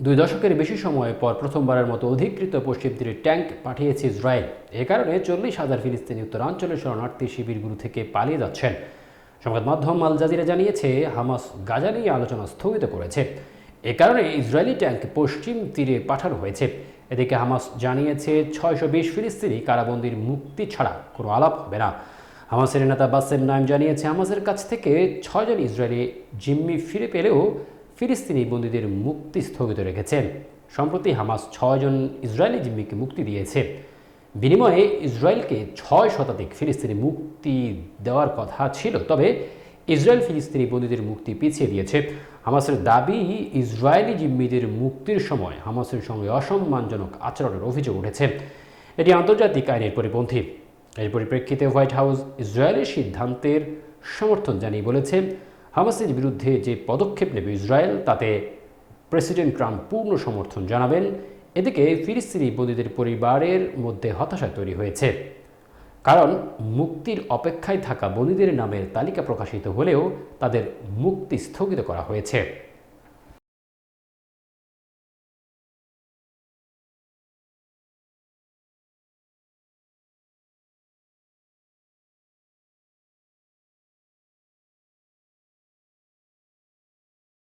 দুই দশকের বেশি সময় পর প্রথমবারের মতো অধিকৃত পশ্চিম তীরে ট্যাঙ্ক পাঠিয়েছে ইসরায়েল। এ কারণে চল্লিশ হাজার ফিলিস্তিনি উত্তরাঞ্চলের শরণার্থী শিবিরগুলো থেকে পালিয়ে যাচ্ছেন। সংবাদ মাধ্যম আল জাজিরা জানিয়েছে, হামাস গাজা নিয়ে আলোচনা স্থগিত করেছে। এ কারণে ইসরায়েলি ট্যাঙ্ক পশ্চিম তীরে পাঠানো হয়েছে। এদিকে হামাস জানিয়েছে, ছয়শো বিশ ফিলিস্তিনি কারাবন্দির মুক্তি ছাড়া কোনো আলাপ হবে না। হামাসের নেতা বাসেম নাইম জানিয়েছে, হামাসের কাছ থেকে ছয়জন ইসরায়েলি জিম্মি ফিরে পেলেও ফিলিস্তিনি বন্দীদের মুক্তি স্থগিত রেখেছেন সম্প্রতি হামাস ছয়জন ইসরায়েলি জিম্মিকে মুক্তি দিয়েছে। বিনিময়ে ইসরায়েলকে ছয় শতাধিক ফিলিস্তিনি মুক্তি দেওয়ার কথা ছিল, তবে ইসরায়েল ফিলিস্তিনি বন্দীদের মুক্তি পিছিয়ে দিয়েছে। হামাসের দাবি, ইসরায়েলি জিম্মিদের মুক্তির সময় হামাসের সঙ্গে অসম্মানজনক আচরণের অভিযোগ উঠেছে। এটি আন্তর্জাতিক আইনের পরিপন্থী। এর পরিপ্রেক্ষিতে হোয়াইট হাউস ইসরায়েলের সিদ্ধান্তের সমর্থন জানিয়ে বলেছে হামাসের বিরুদ্ধে যে পদক্ষেপ নেবে ইসরায়েল, তাতে প্রেসিডেন্ট ট্রাম্প পূর্ণ সমর্থন জানাবেন। এদিকে ফিরিস্তিনি বন্দীদের পরিবারের মধ্যে হতাশা তৈরি হয়েছে। কারণ মুক্তির অপেক্ষায় থাকা বন্দীদের নামের তালিকা প্রকাশিত হলেও তাদের মুক্তি স্থগিত করা হয়েছে।